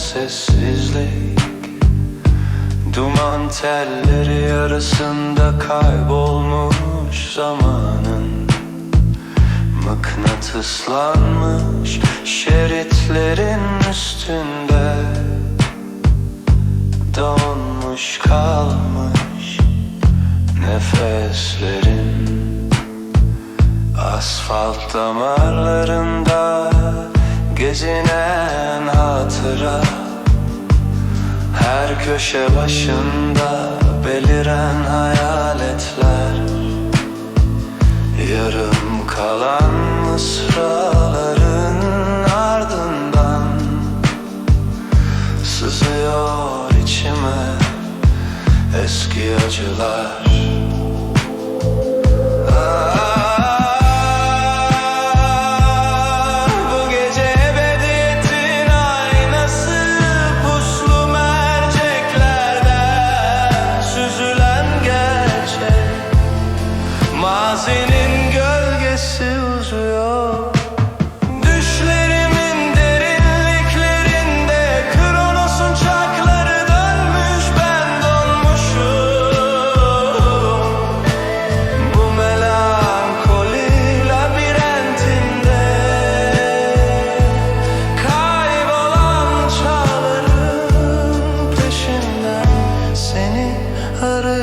sessizlik. Duman telleri arasında kaybolmuş zamanın. Mıknatıslanmış şeritlerin üstünde. Donmuş kalmış nefeslerin. Asfalt damarlarında gezinen hatıra Her köşe başında beliren hayaletler. Yarım kalan mısraların ardından Sızıyor içime eski acılar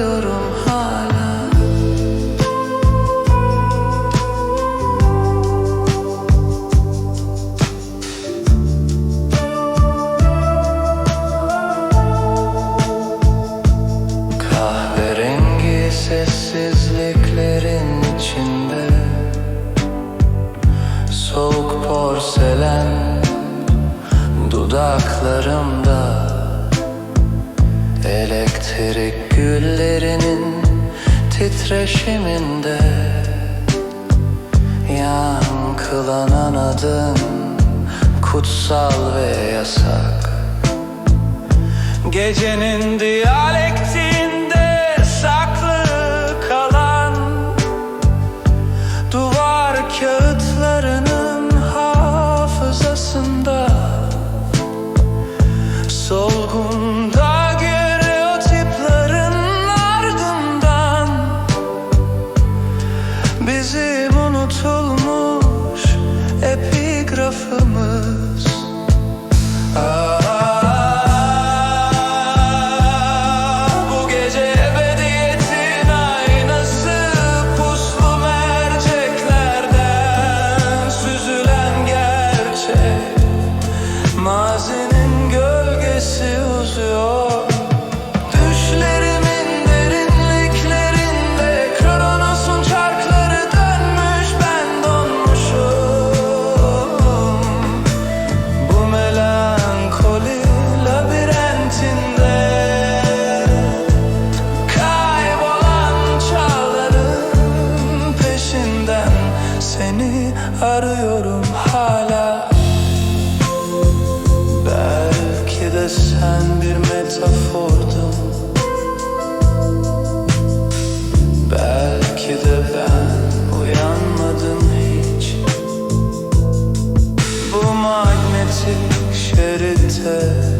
arıyorum hala. Kahverengi sessizliklerin içinde. Soğuk porselen dudaklarımda Elektrik güllerinin titreşiminde Yankılanan adın kutsal ve yasak. Gecenin diyalektiğinde arıyorum hala. Belki de sen bir metafordun Belki de ben uyanmadım hiç. Bu magnetik şeritte